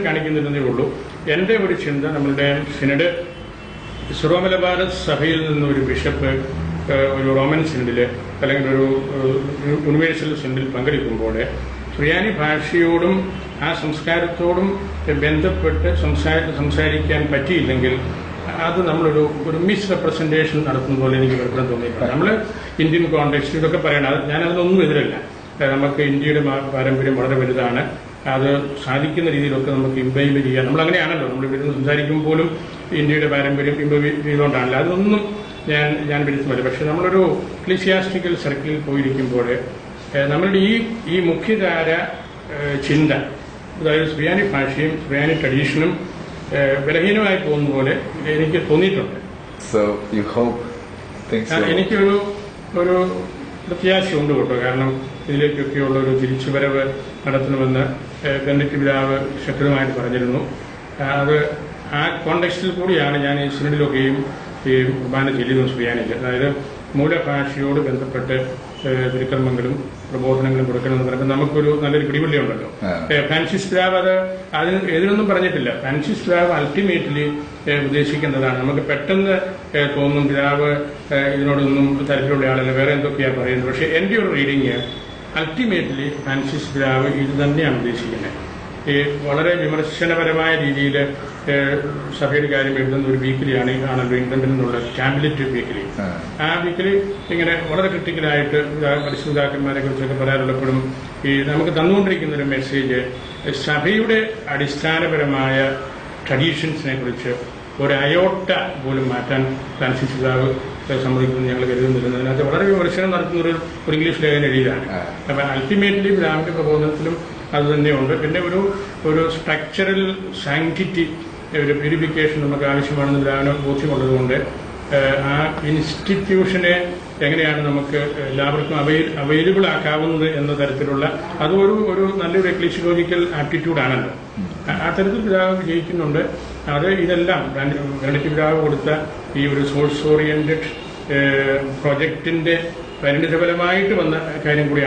കാണിക്കുന്നതേ ഉള്ളൂ എന്റെ ഒരു ചിന്ത നമ്മളുടെ സിനഡ് സിറോമലബാർ സഭയിൽ നിന്ന് ഒരു ബിഷപ്പ് ഒരു റോമൻ സിനഡിൽ അല്ലെങ്കിൽ ഒരു യൂണിവേഴ്സൽ സിനഡിൽ പങ്കെടുക്കുമ്പോൾ സുറിയാനി ഭാഷയോടും ആ സംസ്കാരത്തോടും ബന്ധപ്പെട്ട് സംസാ സംസാരിക്കാൻ പറ്റിയില്ലെങ്കിൽ അത് നമ്മളൊരു ഒരു മിസ് റെപ്രസെന്റേഷൻ നടത്തുന്ന പോലെ എനിക്ക് പലപ്പോഴും തോന്നിയിട്ടുണ്ട്. നമ്മൾ ഇന്ത്യൻ കോണ്ടെക്സ്റ്റ് ഇതൊക്കെ പറയണം. ഞാനതിനൊന്നും എതിരല്ല. നമുക്ക് ഇന്ത്യയുടെ പാരമ്പര്യം വളരെ വലുതാണ്. അത് സാധിക്കുന്ന രീതിയിലൊക്കെ നമുക്ക് ഇംബൈബ് ചെയ്യാം. നമ്മൾ അങ്ങനെയാണല്ലോ. നമ്മൾ ഇവിടുന്ന് സംസാരിക്കുമ്പോൾ പോലും ഇന്ത്യയുടെ പാരമ്പര്യം ഇംബൈബ് ചെയ്തുകൊണ്ടാണല്ലോ. അതൊന്നും ഞാൻ ഞാൻ വിരുദ്ധമല്ല പക്ഷെ നമ്മളൊരു ക്ലിസിയാസ്റ്റിക്കൽ സർക്കിളിൽ പോയിരിക്കുമ്പോൾ നമ്മളുടെ ഈ ഈ മുഖ്യധാര ചിന്ത അതായത് സുറിയാനി ഭാഷയും സുറിയാനി ട്രഡീഷനും ബലഹീനമായി പോകുന്ന പോലെ എനിക്ക് തോന്നിയിട്ടുണ്ട്. എനിക്കൊരു ഒരു പ്രത്യാശയുണ്ട് കേട്ടോ. കാരണം ഇതിലേക്കൊക്കെയുള്ള ഒരു തിരിച്ചുവരവ് നടത്തണമെന്ന് ബെനഡിക്ട് പിതാവ് ശക്തമായിട്ട് പറഞ്ഞിരുന്നു. അത് ആ കോണ്ടെക്സ്റ്റിൽ കൂടിയാണ് ഞാൻ ഈ സിനിമയിലൊക്കെയും ഈ കുർബാന ചെല്ലുന്നത് സുറിയാനിക്ക് അതായത് മൂലഭാഷയോട് ബന്ധപ്പെട്ട് തിരുക്കർമ്മങ്ങളും പ്രബോധനങ്ങളും കൊടുക്കണമെന്ന് പറയുമ്പോൾ നമുക്കൊരു നല്ലൊരു പിടിവള്ളി ഉണ്ടല്ലോ. ഫ്രാൻസിസ് ഗ്രാവ് അത് അതിന് എതിരൊന്നും പറഞ്ഞിട്ടില്ല. ഫ്രാൻസിസ് പിതാവ് അൾട്ടിമേറ്റ്ലി ഉദ്ദേശിക്കുന്നതാണ്. നമുക്ക് പെട്ടെന്ന് തോന്നും ഏഹ്, ഇതിനോടൊന്നും തരത്തിലുള്ള ആളല്ല വേറെ എന്തൊക്കെയാണ് പറയുന്നത്. പക്ഷേ എന്റെ ഒരു റീഡിങ് അൾട്ടിമേറ്റ്ലി ഫ്രാൻസിസ് പിതാവ് ഇത് തന്നെയാണ് ഉദ്ദേശിക്കുന്നത്. ഈ വളരെ വിമർശനപരമായ രീതിയിൽ സഭയുടെ കാര്യം എഴുതുന്ന ഒരു വീക്കിലിയാണ് ആണല്ലോ ഇംഗ്ലണ്ടിൽ നിന്നുള്ള ക്യാബിനറ്റ് വീക്കിലി. ആ. വീക്കിലി ഇങ്ങനെ വളരെ ക്രിട്ടിക്കലായിട്ട് പരിശുദ്ധാക്കന്മാരെ കുറിച്ചൊക്കെ പറയാറുള്ളപ്പോഴും ഈ നമുക്ക് തന്നുകൊണ്ടിരിക്കുന്ന ഒരു മെസ്സേജ് സഭയുടെ അടിസ്ഥാനപരമായ ട്രഡീഷൻസിനെ കുറിച്ച് ഒരു അയോട്ട പോലും മാറ്റാൻ ഫ്രാൻസിസ് പിതാവ് ഞങ്ങൾ കരുതുന്നില്ലെന്ന് അതിനകത്ത് വളരെ വിമർശനം നടത്തുന്ന ഒരു ഇംഗ്ലീഷ് ലേഖന അപ്പം അപ്പൊ അൾട്ടിമേറ്റ്ലി പിതാവിന്റെ പ്രബോധനത്തിലും അത് തന്നെയുണ്ട്. പിന്നെ ഒരു ഒരു സ്ട്രക്ചറൽ സാങ്ക്ടിറ്റി ഒരു പ്യൂരിഫിക്കേഷൻ നമുക്ക് ആവശ്യമാണെന്ന് പിതാവിന് ബോധ്യമുള്ളതുകൊണ്ട് ആ ഇൻസ്റ്റിറ്റ്യൂഷനെ എങ്ങനെയാണ് നമുക്ക് എല്ലാവർക്കും അവൈൽ അവൈലബിൾ ആക്കാവുന്നത് എന്ന തരത്തിലുള്ള അതൊരു ഒരു ഒരു നല്ലൊരു എക്ലിസിക്കോളജിക്കൽ ആപ്റ്റിറ്റ്യൂഡാണല്ലോ ആ- തരത്തിൽ പിതാവ് വിജയിക്കുന്നുണ്ട് അത് ഇതെല്ലാം ഗണിത പിതാവ് കൊടുത്ത ഈ ഒരു സോഴ്സ് ഓറിയന്റഡ് പ്രൊജക്ടിന്റെ പരിണിതഫലമായിട്ട് വന്ന കാര്യം കൂടിയാണ്.